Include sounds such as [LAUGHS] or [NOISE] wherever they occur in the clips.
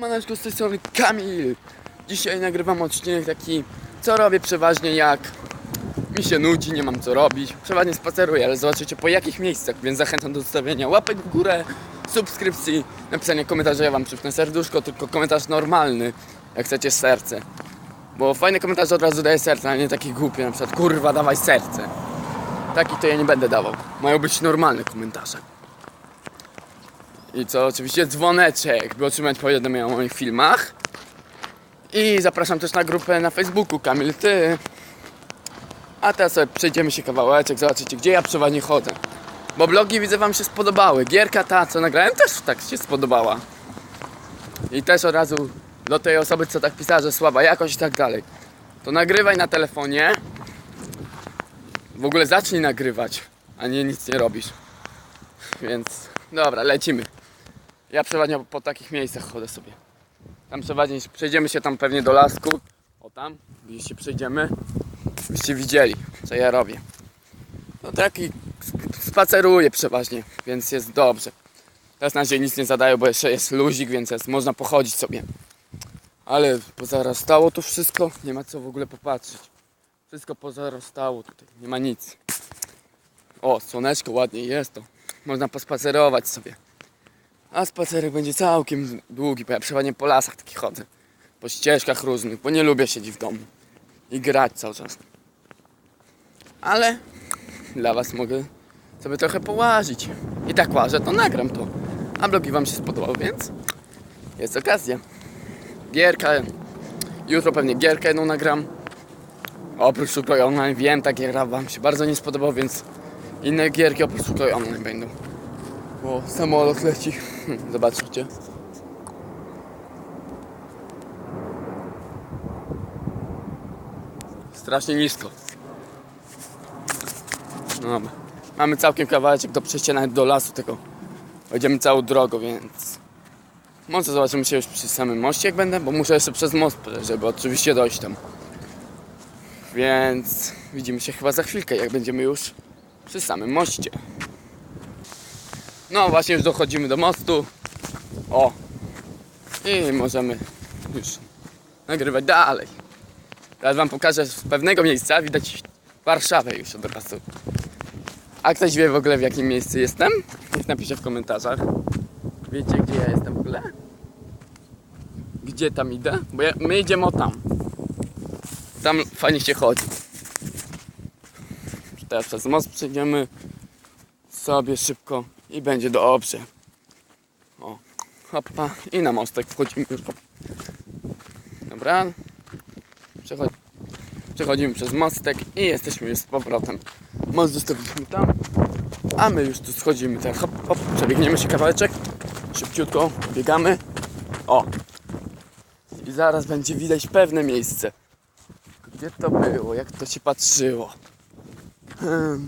Maneczko z tej strony Kamil. Dzisiaj nagrywam odcinek taki, co robię przeważnie jak mi się nudzi, nie mam co robić. Przeważnie spaceruję, ale zobaczycie po jakich miejscach, więc zachęcam do zostawienia łapek w górę, subskrypcji, napisania komentarza, ja wam przypnę serduszko, tylko komentarz normalny, jak chcecie serce. Bo fajny komentarz od razu daje serce, a nie taki głupi, na przykład kurwa dawaj serce. Taki to ja nie będę dawał. Mają być normalne komentarze. I co, oczywiście dzwoneczek, by otrzymać powiadomienia o moich filmach. I zapraszam też na grupę na Facebooku Kamil Ty. A teraz sobie przejdziemy się kawałeczek, zobaczycie gdzie ja przeważnie chodzę. Bo blogi widzę wam się spodobały. Gierka ta co nagrałem też tak się spodobała. I też od razu do tej osoby co tak pisała, że słaba jakość i tak dalej. To nagrywaj na telefonie. W ogóle zacznij nagrywać, a nie nic nie robisz. Więc dobra, lecimy. Ja przeważnie po takich miejscach chodzę sobie. Tam przeważnie przejdziemy się tam pewnie do lasku. O tam, gdzieś się przejdziemy. Byście widzieli, co ja robię. No taki sp- spaceruję przeważnie, więc jest dobrze. Teraz na razie nic nie zadają, bo jeszcze jest luzik, więc jest, można pochodzić sobie. Ale pozarastało tu wszystko, nie ma co w ogóle popatrzeć. Wszystko pozarastało tutaj, nie ma nic. O, słoneczko ładnie jest to. Można pospacerować sobie. A spacerek będzie całkiem długi, bo ja przeważnie po lasach taki chodzę. Po ścieżkach różnych, bo nie lubię siedzieć w domu i grać cały czas. Ale dla was mogę sobie trochę połazić. I tak łażę, to nagram to. A blogi wam się spodobały, więc jest okazja. Gierka, jutro pewnie gierkę jedną nagram. Oprócz Online wiem, ta giera wam się bardzo nie spodobała, więc inne gierki oprócz Online będą. O, samolot leci. Zobaczycie. Strasznie nisko. No. Mamy całkiem kawałeczek do przejścia nawet do lasu tego. Będziemy całą drogą, więc... Może zobaczymy się już przy samym moście jak będę, bo muszę jeszcze przez most żeby oczywiście dojść tam. Więc widzimy się chyba za chwilkę, jak będziemy już przy samym moście. No właśnie już dochodzimy do mostu. O. I możemy już nagrywać dalej. Teraz wam pokażę z pewnego miejsca, widać Warszawę już od razu. A ktoś wie w ogóle w jakim miejscu jestem? Niech napisze w komentarzach. Wiecie gdzie ja jestem w ogóle? Gdzie tam idę? Bo ja, my idziemy o tam. Tam fajnie się chodzi. Teraz przez most przejdziemy sobie szybko i będzie dobrze. O, hopa i na mostek wchodzimy już. Hop. Dobra. Przechodzi, przechodzimy przez mostek i jesteśmy już z powrotem. Most zostawiliśmy tam, a my już tu schodzimy. Tak, hop, hop, przebiegniemy się kawałeczek. Szybciutko biegamy. O! I zaraz będzie widać pewne miejsce. Gdzie to było? Jak to się patrzyło? Hmm.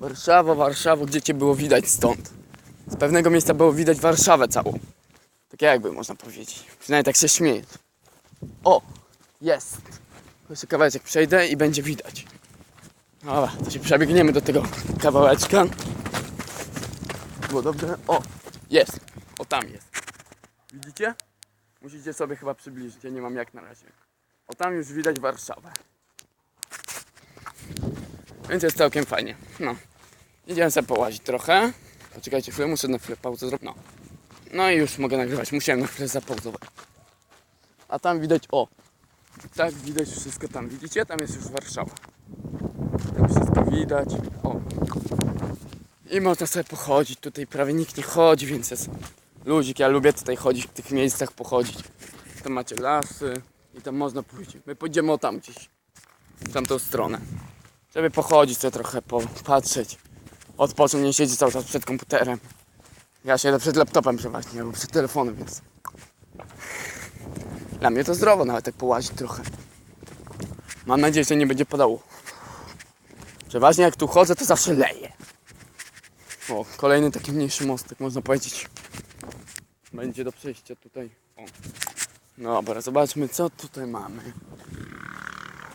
Warszawa, Warszawa, gdzie cię było widać stąd? Z pewnego miejsca było widać Warszawę całą. Tak jakby można powiedzieć. Przynajmniej tak się śmieję. O! Jest! Jeszcze kawałeczek przejdę i będzie widać. Dobra, to się przebiegniemy do tego kawałeczka. Było dobrze. O! Jest! O tam jest. Widzicie? Musicie sobie chyba przybliżyć, ja nie mam jak na razie. O tam już widać Warszawę. Więc jest całkiem fajnie. No. Idziemy sobie połazić trochę. Poczekajcie chwilę, muszę na chwilę pauzę zrobić. No. No i już mogę nagrywać. Musiałem na chwilę zapauzować. A tam widać, o. Tak widać wszystko tam. Widzicie? Tam jest już Warszawa. Tam wszystko widać. O. I można sobie pochodzić. Tutaj prawie nikt nie chodzi, więc jest luzik. Ja lubię tutaj chodzić, w tych miejscach pochodzić. Tam macie lasy i tam można pójść. My pójdziemy o tam gdzieś. W tamtą stronę. Żeby pochodzić sobie trochę, popatrzeć. Odpocząć, nie siedzieć cały czas przed komputerem. Ja siedzę przed laptopem przeważnie, albo przed telefonem, więc... Dla mnie to zdrowo nawet tak połazić trochę. Mam nadzieję, że nie będzie padało. Przeważnie jak tu chodzę, to zawsze leje. O, kolejny taki mniejszy mostek, można powiedzieć. Będzie do przejścia tutaj. O. Dobra, zobaczmy co tutaj mamy.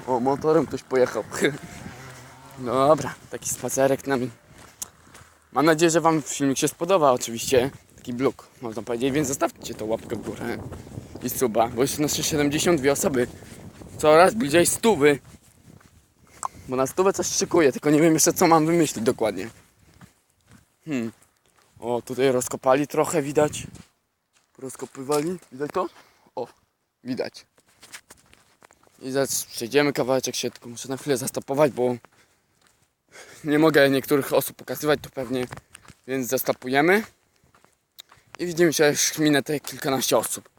O, motorem ktoś pojechał. [LAUGHS] Dobra, taki spacerek. Mam nadzieję, że Wam filmik się spodoba oczywiście. taki blok, można powiedzieć, więc zostawcie tą łapkę w górę i suba, bo już nasze 72 osoby, coraz bliżej stówy. Bo na stówę coś szykuję, tylko nie wiem jeszcze co mam wymyślić dokładnie. Hmm. O, tutaj rozkopali trochę, widać. Rozkopywali, widać to? O, widać. I zaraz przejdziemy kawałeczek się, muszę na chwilę zastopować, bo nie mogę niektórych osób pokazywać tu pewnie, więc zastopujemy. I widzimy się już minę te kilkanaście osób.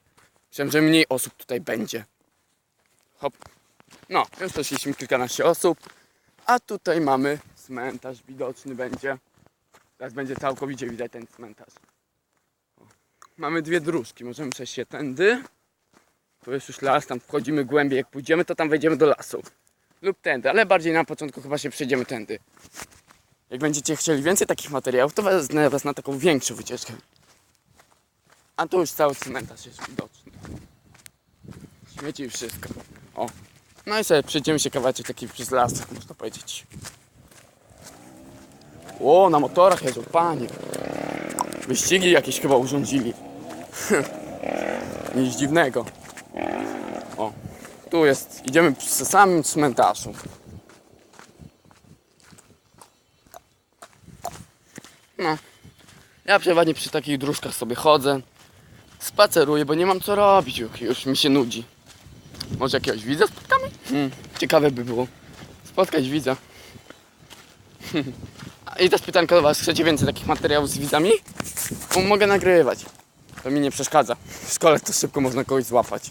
Myślałem, że mniej osób tutaj będzie. Hop. No, już doszliśmy kilkanaście osób. A tutaj mamy cmentarz widoczny będzie. Teraz będzie całkowicie widać ten cmentarz. Mamy dwie dróżki, możemy przejść się tędy. Tu jest już las, tam wchodzimy głębiej. Jak pójdziemy, to tam wejdziemy do lasu. Lub tędy, ale bardziej na początku chyba się przejdziemy tędy. Jak będziecie chcieli więcej takich materiałów, to wezmę was na taką większą wycieczkę. A tu już cały cmentarz jest widoczny. Śmieci i wszystko. O. No i sobie przejdziemy się kawałeczek taki przez las, można powiedzieć. O, na motorach jeżdżą, panie. Wyścigi jakieś chyba urządzili. [LAUGHS] Nic dziwnego. O, tu jest, idziemy przy samym cmentarzu. No, ja przeważnie przy takich dróżkach sobie chodzę, spaceruję, bo nie mam co robić, już, mi się nudzi. Może jakiegoś widza spotkamy? Hmm, ciekawe by było spotkać widza. [LAUGHS] I też pytanko do Was, chcecie więcej takich materiałów z widzami? Bo mogę nagrywać. To mi nie przeszkadza. W szkole to szybko można kogoś złapać.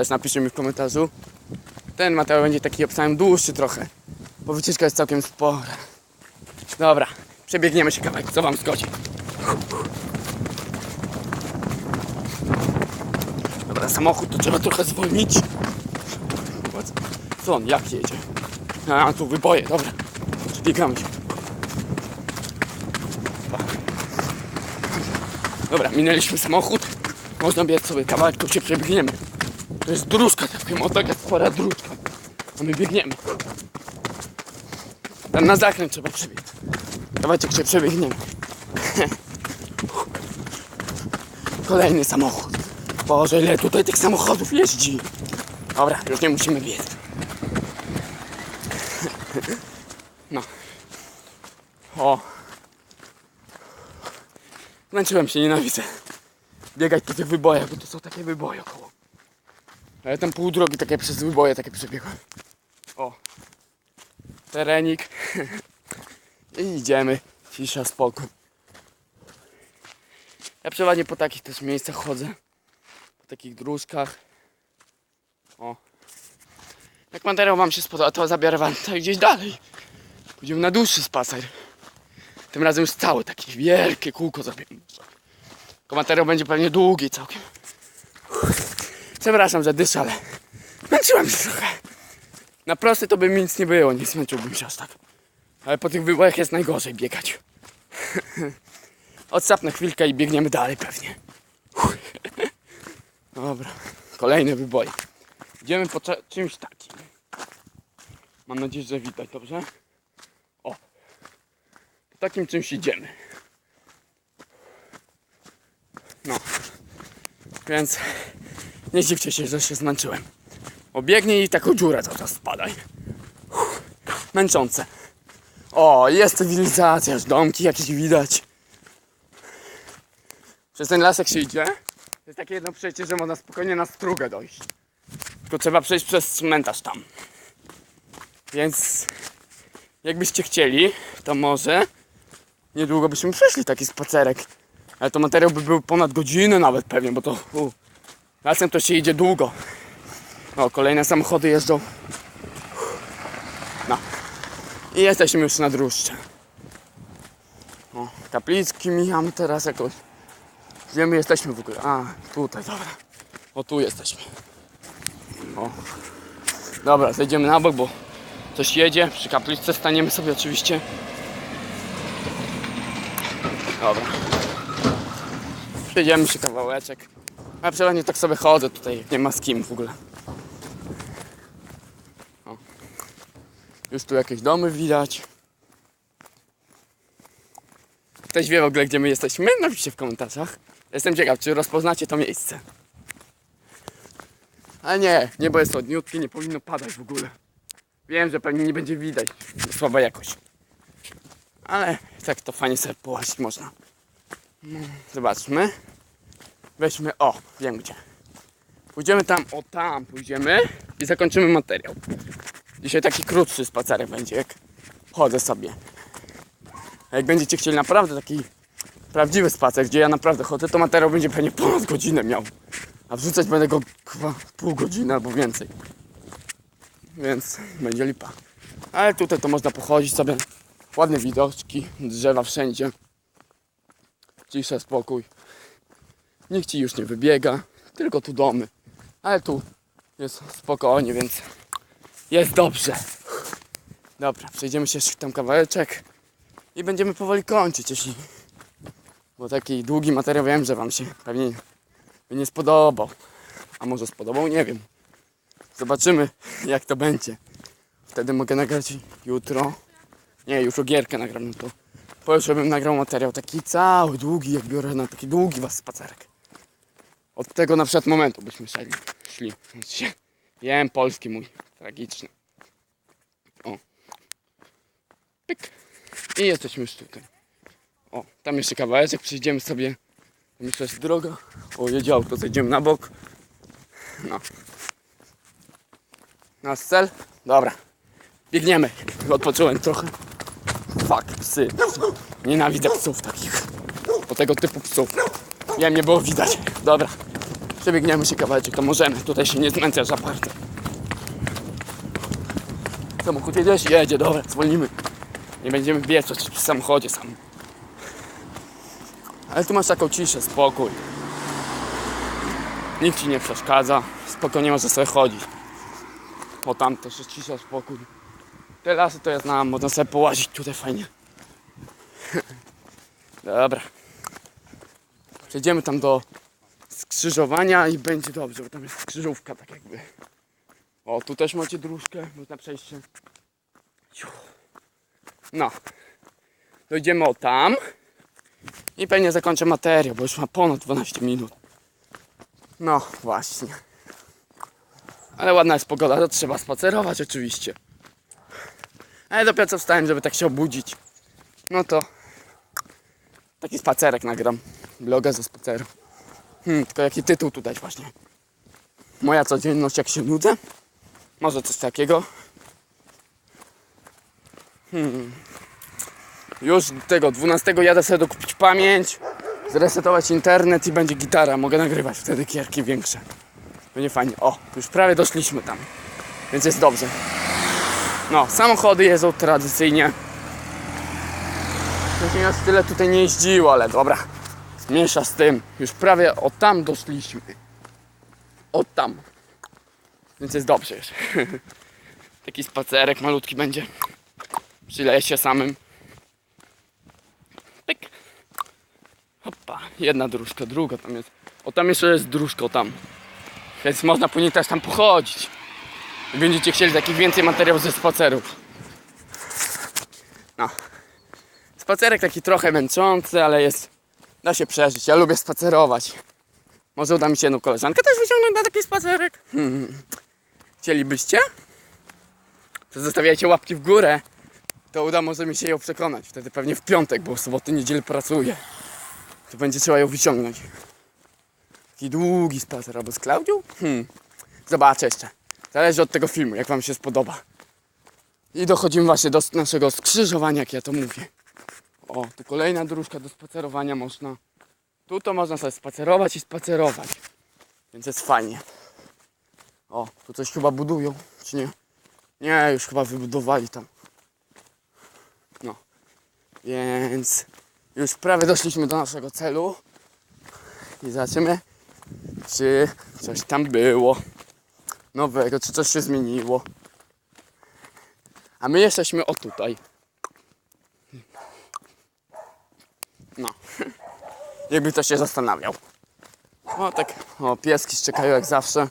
Też napiszcie mi w komentarzu. Ten materiał będzie taki obstałem dłuższy trochę. Bo wycieczka jest całkiem spora. Dobra, przebiegniemy się kawałek, co Wam zgodzi. Dobra, samochód to trzeba trochę zwolnić. Co on, jak jedzie? A, tu wyboje, dobra. Przebiegamy się. Dobra, minęliśmy samochód. Można biec sobie kawałek, to się przebiegniemy. To jest dróżka, taka o taka spora dróżka. A my biegniemy. Tam na zakręt trzeba przebiec. Kawałek się przebiegniemy. [LAUGHS] Kolejny samochód. Boże, ile tutaj tych samochodów jeździ. Dobra, już nie musimy biec. [LAUGHS] No. O. Zmęczyłem się, nienawidzę. Biegać po tych wybojach, bo to są takie wyboje około. Ale tam pół drogi takie przez wyboje takie przebiegłem. O. Terenik. [LAUGHS] I idziemy. Cisza, spokój. Ja przeważnie po takich też miejscach chodzę. Po takich dróżkach. O. Jak materiał wam się spodoba, to zabiorę wam tutaj gdzieś dalej. Pójdziemy na dłuższy spacer. Tym razem już cały taki wielkie kółko zrobimy. Tylko materiał będzie pewnie długi całkiem. Przepraszam, że dyszę, ale męczyłem się trochę. Na prosty to by mi nic nie było, nie zmęczyłbym się aż tak. Ale po tych wybojach jest najgorzej biegać. [LAUGHS] Odsapnę chwilkę i biegniemy dalej pewnie. [LAUGHS] Dobra, kolejne wyboje. Idziemy po czymś takim. Mam nadzieję, że widać, dobrze? O. Po takim czymś idziemy. No. Więc nie dziwcie się, że się zmęczyłem. Obiegnij i taką dziurę cały czas spadaj. Uff, Męczące. O, jest cywilizacja, aż domki jakieś widać. Przez ten lasek się idzie. Jest takie jedno przejście, że można spokojnie na strugę dojść. Tylko trzeba przejść przez cmentarz tam. Więc jakbyście chcieli, to może niedługo byśmy przeszli taki spacerek. Ale to materiał by był ponad godzinę nawet pewnie, bo to lasem to się idzie długo. O, kolejne samochody jeżdżą. No. I jesteśmy już na dróżce. O, kaplicki mijamy teraz jakoś. Gdzie my jesteśmy w ogóle? A, tutaj, dobra. O, tu jesteśmy. O. Dobra, zejdziemy na bok, bo coś jedzie. Przy kapliczce staniemy sobie oczywiście. Dobra. Przejdziemy się kawałeczek. A przeważnie tak sobie chodzę tutaj, jak nie ma z kim w ogóle. O. Już tu jakieś domy widać. Ktoś wie w ogóle, gdzie my jesteśmy? Napiszcie w komentarzach. Jestem ciekaw, czy rozpoznacie to miejsce. Ale nie, niebo jest ładniutkie, nie powinno padać w ogóle. Wiem, że pewnie nie będzie widać, słaba jakość. Ale tak to fajnie sobie połazić można. Zobaczmy. Weźmy, o, wiem gdzie. Pójdziemy tam, o tam pójdziemy i zakończymy materiał. Dzisiaj taki krótszy spacerek będzie, jak chodzę sobie. A jak będziecie chcieli naprawdę taki prawdziwy spacer, gdzie ja naprawdę chodzę, to materiał będzie pewnie ponad godzinę miał. A wrzucać będę go chyba pół godziny albo więcej. Więc będzie lipa. Ale tutaj to można pochodzić sobie. Ładne widoczki, drzewa wszędzie. Cisza, spokój. Nikt ci już nie wybiega, tylko tu domy. Ale tu jest spokojnie, więc jest dobrze. Dobra, przejdziemy się jeszcze tam kawałeczek i będziemy powoli kończyć, jeśli... Bo taki długi materiał wiem, że wam się pewnie nie spodobał. A może spodobał? Nie wiem. Zobaczymy, jak to będzie. Wtedy mogę nagrać jutro. Nie, już ogierkę nagram, no to pojutrze bym nagrał materiał taki cały, długi, jak biorę na taki długi was spacerek. Od tego na przykład momentu byśmy szli. szli. Jem polski mój, tragiczny. O. Pyk. I jesteśmy już tutaj. O, tam jeszcze kawałeczek, przyjdziemy sobie. Tam jeszcze jest droga. O, jedzie auto, zejdziemy na bok. No. Nasz cel? Dobra. Biegniemy. Odpocząłem trochę. Fuck, psy. Nienawidzę psów takich. O tego typu psów. Wiem, nie było widać. Dobra. Przebiegniemy się kawałeczek, to możemy. Tutaj się nie znęcać za bardzo. Samochód jedziesz? Jedzie, dobra, zwolnimy. Nie będziemy wieczać przy samochodzie sam. Ale tu masz taką ciszę, spokój. Nikt ci nie przeszkadza. Spokojnie możesz sobie chodzić. O tam też jest cisza, spokój. Te lasy to ja znam, można sobie połazić tutaj fajnie. [LAUGHS] Dobra. Przejdziemy tam do skrzyżowania i będzie dobrze, bo tam jest skrzyżówka tak jakby. O, tu też macie dróżkę, można przejść. No. Dojdziemy o tam. I pewnie zakończę materiał, bo już ma ponad 12 minut. No właśnie. Ale ładna jest pogoda, to trzeba spacerować oczywiście. Ale dopiero co wstałem, żeby tak się obudzić. No to taki spacerek nagram. Bloga ze spaceru. Hmm, tylko jaki tytuł tu dać właśnie. Moja codzienność jak się nudzę? Może coś takiego. Hmm. Już tego 12 jadę sobie dokupić pamięć, zresetować internet i będzie gitara. Mogę nagrywać wtedy gierki większe. Będzie fajnie. O, już prawie doszliśmy tam. Więc jest dobrze. No, samochody jeżdżą tradycyjnie. Nas tyle tutaj nie jeździło, ale dobra. Mniejsza z tym. Już prawie o tam doszliśmy. O tam. Więc jest dobrze już. [LAUGHS] Taki spacerek malutki będzie. Przy lesie samym. Pyk. Hopa. Jedna dróżka, druga tam jest. O tam jeszcze jest dróżka, o tam. Więc można później też tam pochodzić. Będziecie chcieli takich więcej materiałów ze spacerów. No. Spacerek taki trochę męczący, ale jest. Da się przeżyć. Ja lubię spacerować. Może uda mi się jedną koleżankę też wyciągnąć na taki spacerek. Hmm. Chcielibyście? To zostawiajcie łapki w górę. To uda może mi się ją przekonać. Wtedy pewnie w piątek, bo w soboty, niedzielę pracuję. To będzie trzeba ją wyciągnąć. Taki długi spacer albo z Klaudią? Hmm. Zobaczę jeszcze. Zależy od tego filmu, jak wam się spodoba. I dochodzimy właśnie do naszego skrzyżowania, jak ja to mówię. O, tu kolejna dróżka do spacerowania można. Tu to można sobie spacerować i spacerować. Więc jest fajnie. O, tu coś chyba budują, czy nie? Nie, już chyba wybudowali tam. No. Więc już prawie doszliśmy do naszego celu. I zobaczymy, czy coś tam było nowego, czy coś się zmieniło. A my jesteśmy o tutaj. Jakby ktoś się zastanawiał. O tak, o pieski szczekają jak zawsze.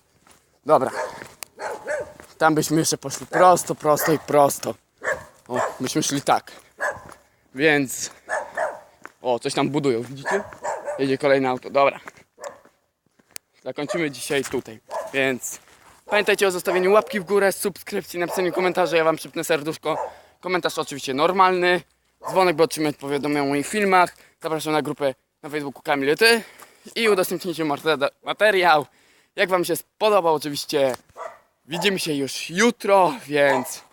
Dobra. Tam byśmy jeszcze poszli prosto, prosto i prosto. O, byśmy szli tak. Więc O, coś tam budują, widzicie? Jedzie kolejne auto, dobra. Zakończymy dzisiaj tutaj, więc pamiętajcie o zostawieniu łapki w górę, subskrypcji, napisaniu komentarza, ja wam przypnę serduszko. Komentarz oczywiście normalny, dzwonek, by otrzymać powiadomienia o moich filmach. Zapraszam na grupę na Facebooku Kamil Ty i udostępnijcie materiał. Jak wam się spodobał, oczywiście widzimy się już jutro, więc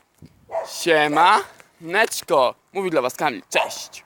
siema, neczko. Mówi dla was Kamil, cześć.